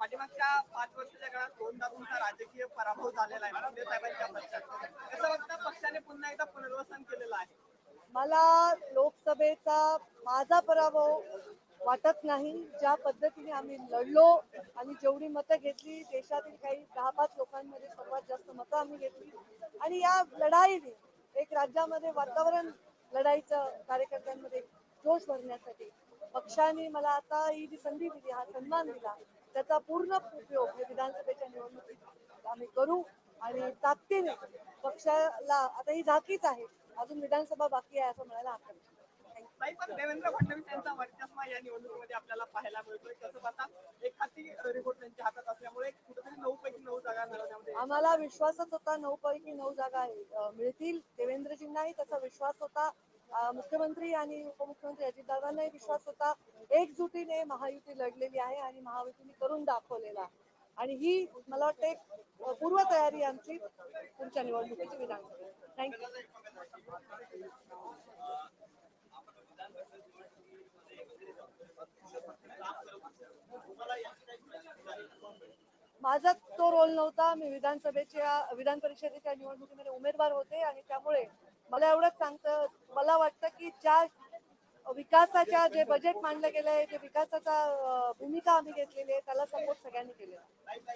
पाठीमागच्या पाच वर्षाच्या काळात दोन तुमचा राजकीय पराभव झालेला आहे. शिंदे साहेबांच्या पक्षात. असं वाटतं? पक्षाने पुन्हा एकदा पुनर्वसन केलेलं आहे. मला लोकसभेचा माझा पराभव वाटत नाही. ज्या पद्धतीने आम्ही लढलो आणि जेवढी मतं घेतली देशातील काही दहा पाच लोकांमध्ये सर्वात जास्त मतं आम्ही घेतली. आणि या लढाईने एक राज्यामध्ये वातावरण लढाईचं कार्यकर्त्यांमध्ये जोश भरण्यासाठी पक्षाने मला आता ही जी संधी दिली हा सन्मान दिला त्याचा पूर्ण उपयोग हे विधानसभेच्या निवडणुकीत आम्ही करू आणि ताकदीने पक्षाला आता ही झाकीच आहे अजून विधानसभा बाकी आहे असं म्हणायला हरकत नाही. ताई पण देवेंद्र फडणवीस यांचा वर्चस्व या निवडणुकीमध्ये आपल्याला पाहायला मिळतोय एक हाती रिपोर्ट त्यांच्या हातात असल्यामुळे कुठेतरी नऊ पैकी नऊ जागा मिळवण्यामध्ये आम्हाला विश्वासच होता नऊ पैकी नऊ जागा मिळतील देवेंद्रजींनाही त्याचा विश्वास होता. मुख्यमंत्री आणि उपमुख्यमंत्री अजितदादांनाही विश्वास होता. एकजुटीने महायुती लढलेली आहे आणि महायुतीने करून दाखवलेला आहे. आणि ही मला वाटतं एक पूर्वतयारी आमची पुढच्या निवडणुकीची विधानसभा. थँक्यू माझा तो रोल नव्हता. मी विधानसभेच्या विधान परिषदेच्या निवडणुकीमध्ये उमेदवार होते आणि त्यामुळे मला एवढंच सांगतं मला वाटतं की ज्या विकासाच्या जे बजेट मांडलं गेलंय जे विकासाचा भूमिका आम्ही घेतलेली आहे त्याला सपोर्ट सगळ्यांनी केलेला